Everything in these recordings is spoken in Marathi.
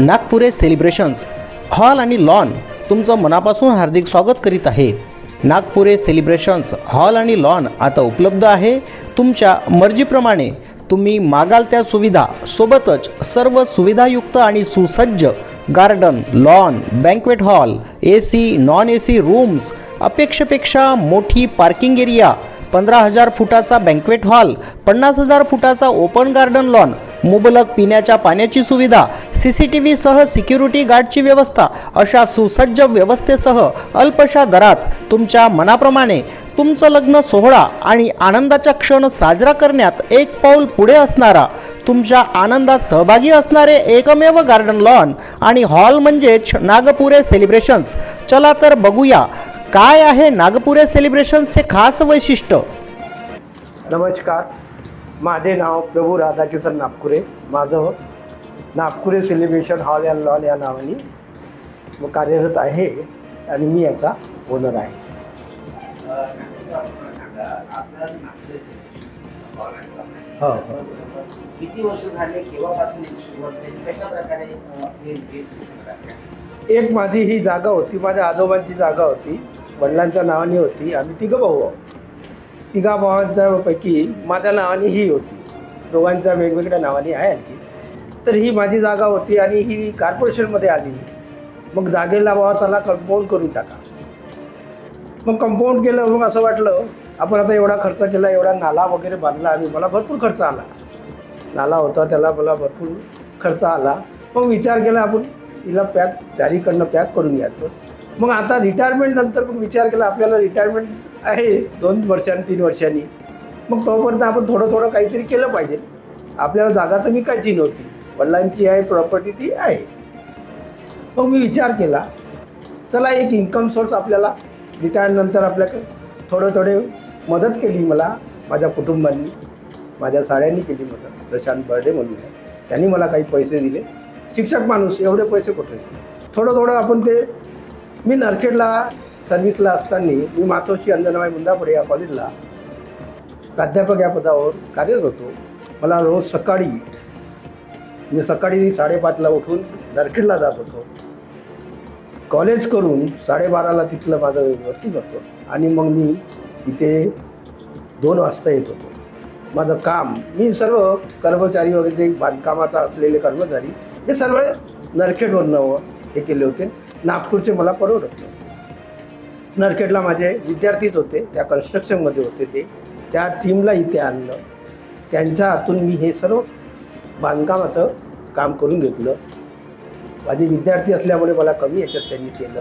नागपुरे सेलिब्रेशन्स हॉल आणि लॉन तुमचं मनापासून हार्दिक स्वागत करीत आहे. नागपुरे सेलिब्रेशन्स हॉल आणि लॉन आता उपलब्ध आहे. तुमच्या मर्जीप्रमाणे तुम्ही मागाल त्या सुविधा सोबतच सर्व सुविधायुक्त आणि सुसज्ज garden lawn banquet hall A C non A C rooms अपेक्षेपेक्षा मोठी पार्किंग एरिया पंधरा हजार फुटाचा बँकवेट हॉल पन्नास हजार फुटाचा ओपन गार्डन लॉन मुबलक पिण्याच्या पाण्याची सुविधा सी सी टी व्हीसह सिक्युरिटी गार्डची व्यवस्था अशा सुसज्ज व्यवस्थेसह अल्पशा दरात तुमच्या मनाप्रमाणे तुमचं लग्न सोहळा आणि आनंदाचा क्षण साजरा करण्यात एक पाऊल पुढे असणारा तुमच्या आनंदात सहभागी असणारे एकमेव गार्डन लॉन आणि हॉल म्हणजेच नागपुरे सेलिब्रेशन्स चला तर बघूया काय आहे नागपुरे सेलिब्रेशन्सचे खास वैशिष्ट्य? नमस्कार. माझे नाव प्रभू राधाकिशन नागपुरे. माझं Nagpure celebration hall and lawn या नावाने व कार्यरत आहे आणि मी याचा ओनर आहे. हो हो. किती वर्ष झाले? केव्हापासून प्रकारे? एक माझी ही जागा होती. माझ्या आजोबांची जागा होती. वडिलांच्या नावाने होती. आम्ही तिघं भाऊ आहोत. तिघा भावांच्यापैकी माझ्या नावाने ही होती. दोघांच्या वेगवेगळ्या नावाने आहे आणखी. तर ही माझी जागा होती आणि ही कॉर्पोरेशनमध्ये आली. मग जागेला बाबा त्याला कंपाऊंड करून टाका. मग कंपाऊंड केलं मग असं वाटलं आपण आता एवढा खर्च केला एवढा नाला वगैरे बांधला आणि मला भरपूर खर्च आला. नाला होता त्याला मला भरपूर खर्च आला. मग विचार केला आपण तिला पॅक जारीकडनं पॅक करून घ्यायचं. मग आता रिटायरमेंटनंतर मग विचार केला आपल्याला रिटायरमेंट आहे. दोन वर्षांनी तीन वर्षांनी. मग तोपर्यंत आपण थोडं थोडं काहीतरी केलं पाहिजे. आपल्याला जागा तर विकायची नव्हती. वडिलांची आहे प्रॉपर्टी ती आहे. मग मी विचार केला चला एक इन्कम सोर्स आपल्याला रिटायरनंतर आपल्याकडे थोडं थोडे मदत केली मला माझ्या कुटुंबांनी. माझ्या साड्यांनी केली मदत. प्रशांत बर्डे म्हणून आहे. त्यांनी मला काही पैसे दिले. शिक्षक माणूस एवढे पैसे कुठे? थोडं थोडं आपण ते मी नरखेडला सर्व्हिसला असताना मी मातोश्री अंजनाबाई मुंदापुरे या कॉलेजला प्राध्यापक या पदावर कार्यरत होतो. मला रोज सकाळी मी सकाळी साडेपाचला उठून नरखेडला जात होतो. कॉलेज करून साडेबाराला तिथलं माझं वर्किंग होतं आणि मग मी इथे दोन वाजता येत होतो. माझं काम मी सर्व कर्मचारी वगैरे जे बांधकामाचा असलेले कर्मचारी हे सर्व नरखेडवरनं हे केले होते. नागपूरचे मला परवडत नाही नरखेडला माझे विद्यार्थीच होते त्या कन्स्ट्रक्शनमध्ये होते ते. त्या टीमला इथे आणलं. त्यांच्या हातून मी हे सर्व बांधकामाचं काम करून घेतलं. माझे विद्यार्थी असल्यामुळे मला कमी याच्यात त्यांनी केलं.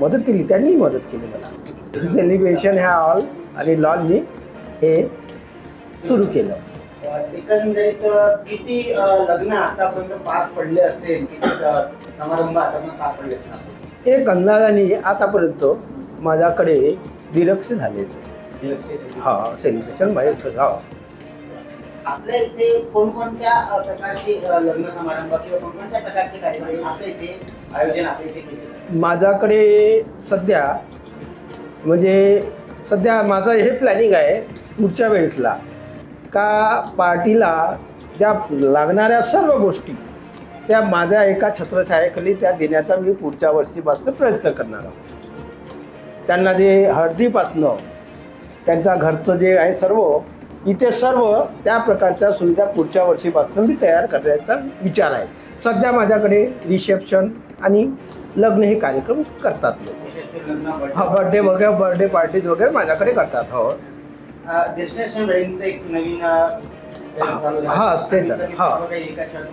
मदत केली त्यांनी मदत केली मला. सेलिब्रेशन ह्या हॉल आणि लॉन मी हे सुरू केलं. एकंदरीत किती लग्न आतापर्यंत पार पडले असेल? किती समारंभ आतापर्यंत पार पडले असेल? एक अंदाजाने आतापर्यंत माझ्याकडे दिलक्ष झाले हा सेलिब्रेशन माझे हा. आपल्या इथे कोणकोणत्या अ, प्रकारचे अ, लग्न समारंभ किंवा कोणकोणत्या प्रकारचे कार्यक्रम आपल्या इथे आयोजन आपल्या इथे केले? जातात? माझ्याकडे सध्या म्हणजे सध्या माझं हे प्लॅनिंग आहे पुढच्या वेळेसला का पार्टीला ज्या लागणाऱ्या सर्व गोष्टी त्या माझ्या एका छत्रछायाखाली त्या देण्याचा मी पुढच्या वर्षीपासून प्रयत्न करणार आहोत. त्यांना जे हळदीपासनं त्यांच्या घरचं जे आहे सर्व इथे सर्व त्या प्रकारच्या सुविधा पुढच्या वर्षीपासून मी तयार करण्याचा विचार आहे सध्या माझ्याकडे रिसेप्शन आणि लग्न हे कार्यक्रम करतात लोक हा. बर्थडे वगैरे बर्थडे पार्टीज वगैरे माझ्याकडे करतात हो डेस्टिनेशन एक नवीन. हा, ते तर, हा.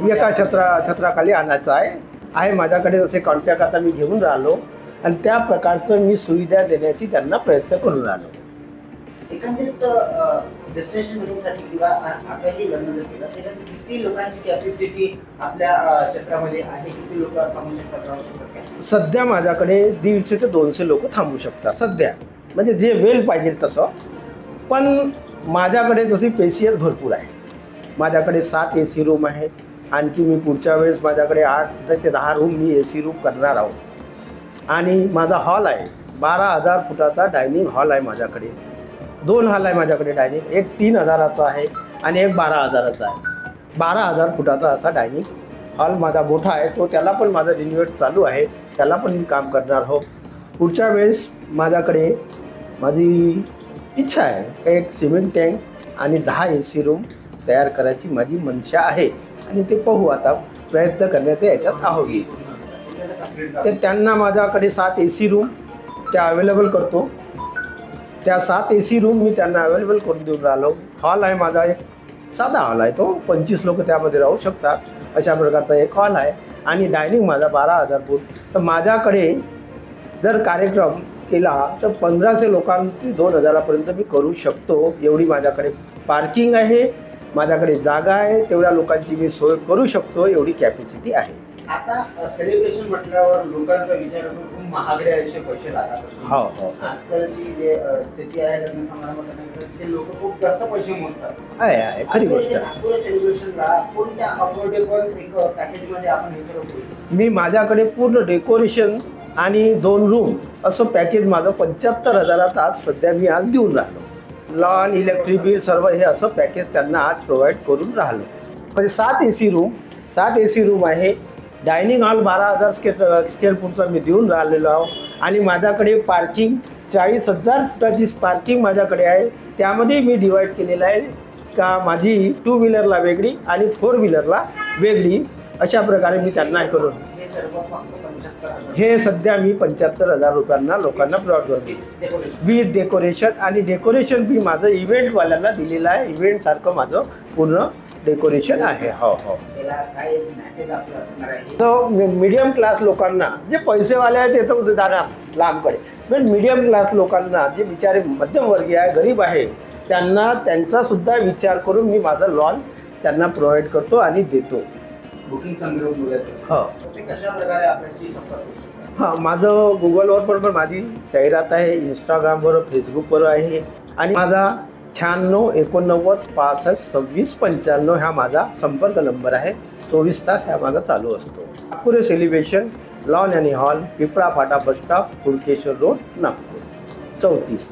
एका छत्रा छत्राखाली आणायचं आहे आहे माझ्याकडे जसे कॉन्टॅक्ट आता मी घेऊन राहिलो आणि त्या प्रकारचं मी सुविधा देण्याची त्यांना प्रयत्न करून राहिलो एकंदरीत डेस्टिनेशन वेडिंगसाठी किंवा आताही लग्न जर केलं तर किती लोकांची कॅपॅसिटी आपल्या क्षेत्रामध्ये आहे? किती लोक थांबू शकतात राहू शकतात सध्या माझ्याकडे दीडशे ते दोनशे लोक थांबू शकतात सध्या. म्हणजे जे वेळ पाहिजे तसं. पण माझ्याकडे तशी पेशियस भरपूर आहे. माझ्याकडे सात ए सी रूम आहे. आणखी मी पुढच्या वेळेस माझ्याकडे आठ ते दहा रूम मी ए सी रूम करणार आहोत. आणि माझा हॉल आहे. बारा हजार फुटाचा डायनिंग हॉल आहे माझ्याकडे. दोन हॉल आहे माझ्याकडे डायनिंग. एक तीन हजाराचा आहे आणि एक बारा हजाराचा आहे. बारा हजार फुटाचा असा डायनिंग हॉल माझा मोठा आहे. तो त्याला पण माझा रिन्युएट चालू आहे. त्याला पण मी काम करणार हो. पुढच्या वेळेस माझ्याकडे माझी इच्छा आहे एक सिमेंट टँक आणि दहा ए सी रूम तयार करायची माझी मनशा आहे. आणि ते पाहू आता प्रयत्न करण्याचे याच्यात आहोत. ते त्यांना माझ्याकडे सात ए सी रूम त्या अवेलेबल करतो. त्या सात ए सी रूम मी त्यांना अवेलेबल करून देऊन राहिलो. हॉल आहे माझा एक. साधा हॉल आहे तो. पंचवीस लोक त्यामध्ये राहू शकतात. अशा प्रकारचा एक हॉल आहे. आणि डायनिंग माझा बारा हजार फूट. तर माझ्याकडे जर कार्यक्रम केला तर पंधराशे लोकांची दोन हजारापर्यंत मी करू शकतो. एवढी माझ्याकडे पार्किंग आहे. माझ्याकडे जागा आहे. तेवढ्या लोकांची मी सोय करू शकतो. एवढी कॅपॅसिटी आहे. आता सेलिब्रेशन म्हटल्यावर लोकांचा विचार करून खूप महागडे पैसे लागतात असं. हो हो आजकालची जे स्थिती आहे लग्न समारंभात ते लोक खूप जास्त पैसे मोजतात. आहे आहे खरी गोष्ट नागपूर सेलिब्रेशनला कोणत्या अफोर्डेबल एक पॅकेजमध्ये आपण हे सर्व मी माझ्याकडे पूर्ण डेकोरेशन आणि दोन रूम असं पॅकेज माझं पंच्याहत्तर हजारात आज सध्या मी आज देऊन राहिलो. लॉन इलेक्ट्रिक बिल सर्व हे असं पॅकेज त्यांना आज प्रोव्हाइड करून राहिलो. म्हणजे सात ए सी रूम सात ए सी रूम आहे. डायनिंग हॉल बारा हजार स्केअर स्क्वेअर फूटचा मी देऊन राहिलेलो आहो. आणि माझ्याकडे पार्किंग चाळीस हजार फुटाची पार्किंग माझ्याकडे आहे. त्यामध्ये मी डिवाईड केलेलं आहे का माझी टू व्हीलरला वेगळी आणि फोर व्हीलरला वेगळी. अशा प्रकारे मी त्यांना हे करून हे सध्या मी पंच्याहत्तर हजार रुपयांना लोकांना प्रोव्हाइड करतो विथ डेकोरेशन. आणि डेकोरेशन बी माझं इव्हेंटवाल्यांना दिलेलं आहे. इव्हेंटसारखं माझं पूर्ण डेकोरेशन आहे. हो हो. मिडियम क्लास लोकांना जे पैसेवाले आहेत ते तर जाणार लांबकडे. पण मिडियम क्लास लोकांना जे बिचारे मध्यमवर्गीय आहे गरीब आहे त्यांना त्यांचा सुद्धा विचार करून मी माझं लॉन त्यांना प्रोव्हाइड करतो आणि देतो. बुकिंग हो? हां माझं गुगलवर पण पण माझी जाहिरात आहे इंस्टाग्रामवर फेसबुकवर आहे. आणि माझा शहाण्णव एकोणनव्वद पासष्ट सव्वीस पंच्याण्णव हा माझा संपर्क नंबर आहे. चोवीस तास हा माझा चालू असतो. नागपूर सेलिब्रेशन लॉन आणि hall Pipla Phata bus stop Kudkeshwar road Nagpur. चौतीस.